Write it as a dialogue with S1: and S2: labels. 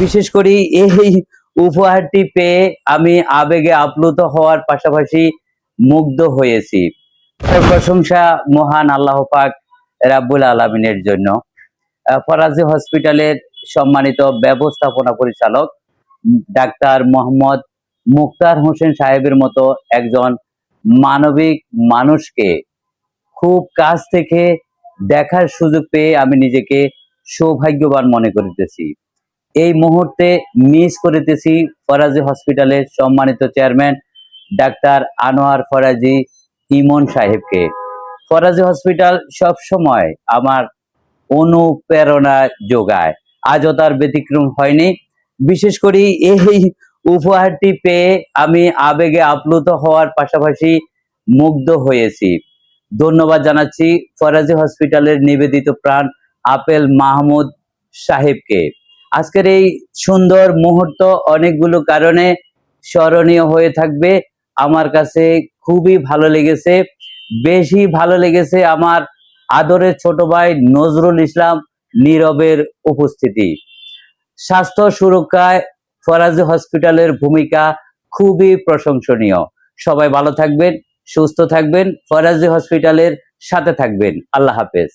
S1: বিশেষ করে এই উপহারটি পেয়ে আমি আবেগে আপ্লুত হওয়ার পাশাপাশি মুগ্ধ হয়েছি। প্রশংসা মহান আল্লাহ পাক রাব্বুল আলমিনের জন্য। ফরাজি হসপিটালের সম্মানিত ব্যবস্থাপনা পরিচালক ডাক্তার মোহাম্মদ মুক্তার হোসেন সাহেবের মতো একজন মানবিক মানুষকে খুব কাছ থেকে দেখার সুযোগ পেয়ে আমি নিজেকে সৌভাগ্যবান মনে করিতেছি। এই মুহূর্তে মিস করিতেছি ফরাজি হসপিটালের সম্মানিত চেয়ারম্যান ডাক্তার আনোয়ার ফরাজি ইমন সাহেবকে। ফরাজি হসপিটাল সব সময় আমার অনুপ্রেরণা যোগায়। আজও তার ব্যতিক্রম হয়নি। বিশেষ করে এই উপহারটি পেয়ে আমি আবেগে আপ্লুত হওয়ার পাশাপাশি মুগ্ধ হয়েছি। ধন্যবাদ জানাচ্ছি ফরাজি হসপিটালের নিবেদিত প্রাণ, আপেল মাহমুদ সাহেবকে। আজকের এই সুন্দর মুহূর্ত অনেকগুলো কারণে স্মরণীয় হয়ে থাকবে। আমার কাছে খুবই ভালো লেগেছে। বেশি ভালো লেগেছে আমার আদরের ছোট ভাই নজরুল ইসলাম নীরবের উপস্থিতি। স্বাস্থ্য সুরক্ষায় ফরাজি হসপিটালের ভূমিকা খুবই প্রশংসনীয়। সবাই ভালো থাকবেন, সুস্থ থাকবেন, ফরাজি হসপিটালের সাথে থাকবেন। আল্লাহ হাফেজ।